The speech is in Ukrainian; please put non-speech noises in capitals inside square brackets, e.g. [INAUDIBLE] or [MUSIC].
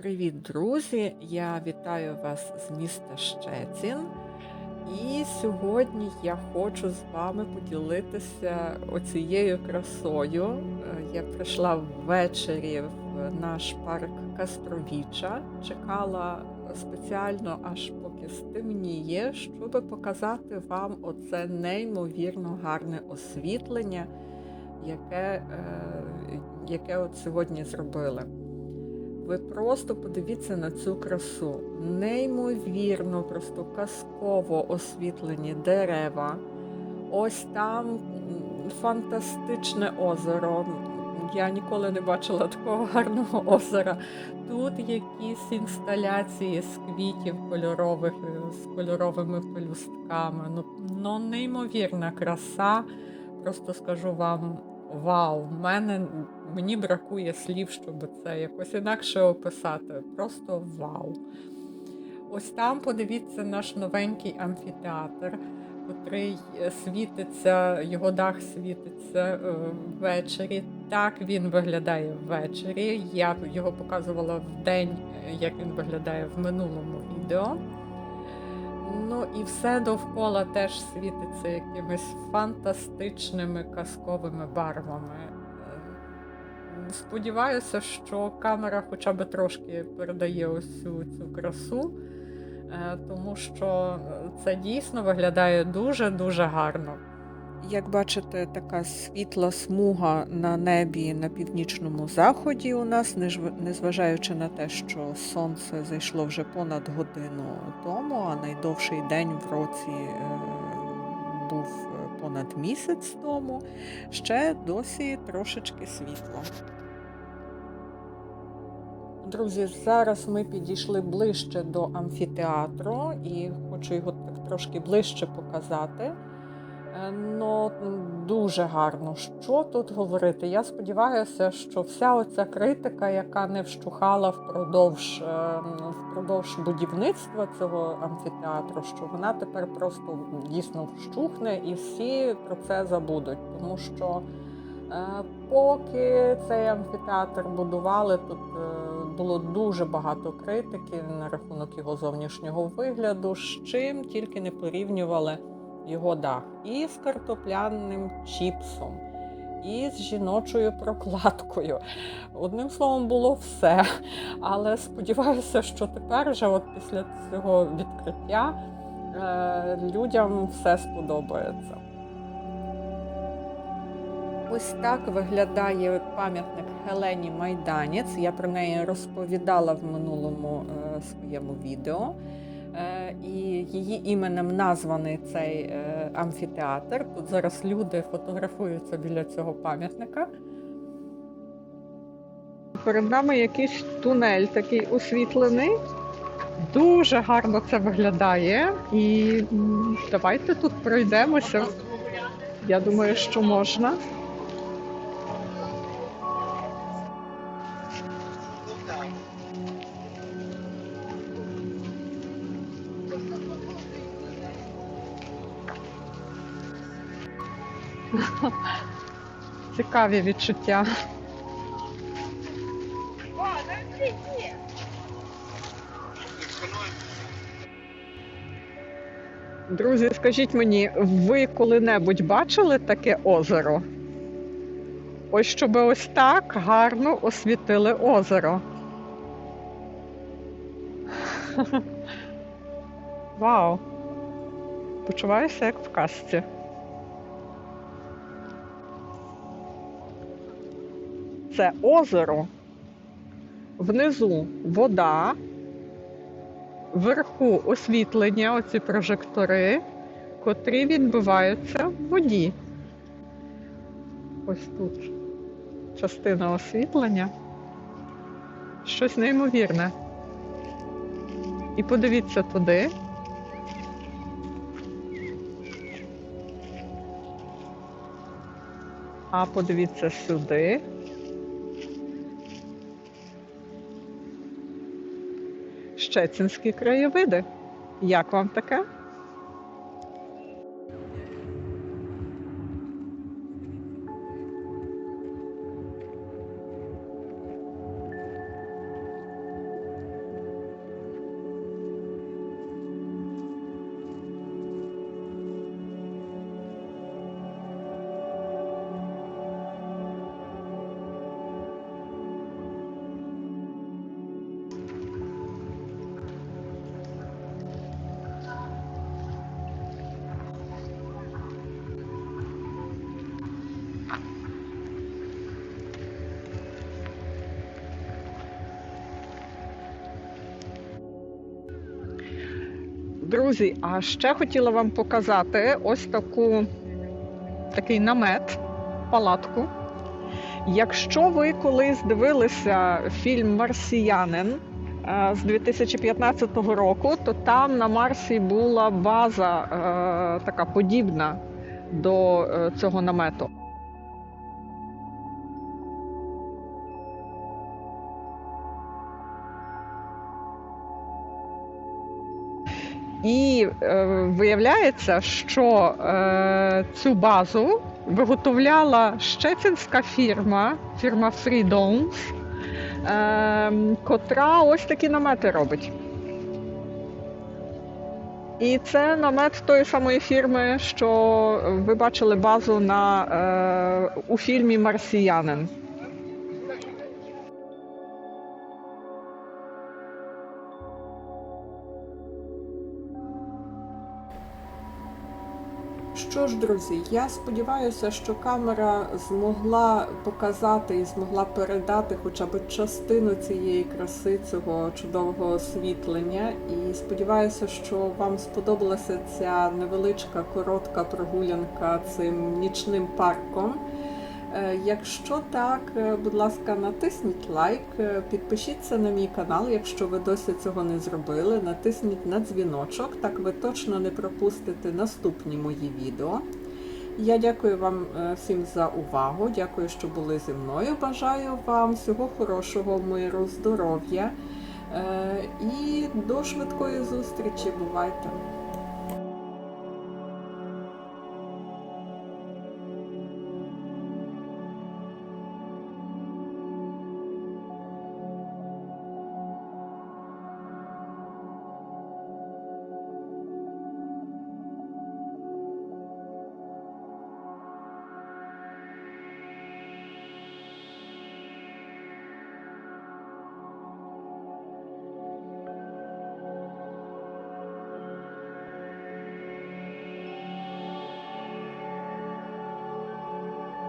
Привіт, друзі! Я вітаю вас з міста Щецін. І сьогодні я хочу з вами поділитися оцією красою. Е, Я прийшла ввечері в наш парк Кастровіча, чекала спеціально аж поки стемніє, щоб показати вам оце неймовірно гарне освітлення, яке, е, яке от сьогодні зробили. Ви просто подивіться на цю красу. Неймовірно, просто казково освітлені дерева. Ось там фантастичне озеро. Я ніколи не бачила такого гарного озера. Тут якісь інсталяції з квітів кольорових, е, з кольоровими пелюстками. Ну, ну неймовірна краса. Просто скажу вам, вау, в мене мені бракує слів, щоб це якось інакше описати. Просто вау. Ось там подивіться наш новенький амфітеатр, котрий світиться, його дах світиться е, ввечері. Так він виглядає ввечері. Я його показувала в день, як він виглядає в минулому відео. Ну і все довкола теж світиться якимись фантастичними казковими барвами. Е, Сподіваюся, що камера хоча б трошки передає цю, цю красу, е, тому що це дійсно виглядає дуже-дуже гарно. Як бачите, така світла смуга на небі на північному заході у нас, незважаючи на те, що сонце зайшло вже понад годину тому, а найдовший день в році е, був понад місяць тому, ще досі трошечки світло. Друзі, зараз ми підійшли ближче до амфітеатру і хочу його так трошки ближче показати. Е, Ну, дуже гарно. Що тут говорити? Я сподіваюся, що вся оця критика, яка не вщухала впродовж, е, впродовж будівництва цього амфітеатру, що вона тепер просто дійсно вщухне і всі про це забудуть. Тому що е, поки цей амфітеатр будували, тут було дуже багато критики на рахунок його зовнішнього вигляду, з чим тільки не порівнювали його дах, і з картопляним чіпсом, і з жіночою прокладкою. Одним словом, було все. Але сподіваюся, що тепер, вже от після цього відкриття, е, людям все сподобається. Ось так виглядає пам'ятник Хелені Майданець. Я про неї розповідала в минулому е, своєму відео. Е, і її іменем названий цей е, амфітеатр. Тут зараз люди фотографуються біля цього пам'ятника. Перед нами якийсь тунель такий освітлений. Дуже гарно це виглядає. І давайте тут пройдемося. Я думаю, що можна. [LAUGHS] Цікаві відчуття. О, Друзі, скажіть мені, ви коли-небудь бачили таке озеро? Ось щоб ось так гарно освітили озеро. [LAUGHS] Вау! Почуваюся як в казці. Це озеро. Внизу вода, вверху освітлення, оці прожектори, котрі відбиваються в воді. Ось тут частина освітлення. Щось неймовірне. І подивіться туди. А подивіться сюди. Щецінські краєвиди. Як вам таке? Друзі, а ще хотіла вам показати ось таку такий намет, палатку. Якщо ви колись дивилися фільм Марсіянин е, з 2015 року, то там на Марсі була база е, така подібна до е, цього намету. І е, виявляється, що е, цю базу виготовляла щецинська фірма, фірма Freedoms, е, котра ось такі намети робить. І це намет тої самої фірми, що ви бачили базу на, е, у фільмі Марсіянин. Що ж, друзі, я сподіваюся, що камера змогла показати і змогла передати хоча б частину цієї краси, цього чудового освітлення. І сподіваюся, що вам сподобалася ця невеличка коротка прогулянка цим нічним парком. Е, Якщо так, е, будь ласка, натисніть лайк, е, підпишіться на мій канал, якщо ви досі цього не зробили. Натисніть на дзвіночок, так ви точно не пропустите наступні мої відео. Я дякую вам всім за увагу. Дякую, що були зі мною. Бажаю вам всього хорошого, миру, здоров'я і до швидкої зустрічі. Бувайте!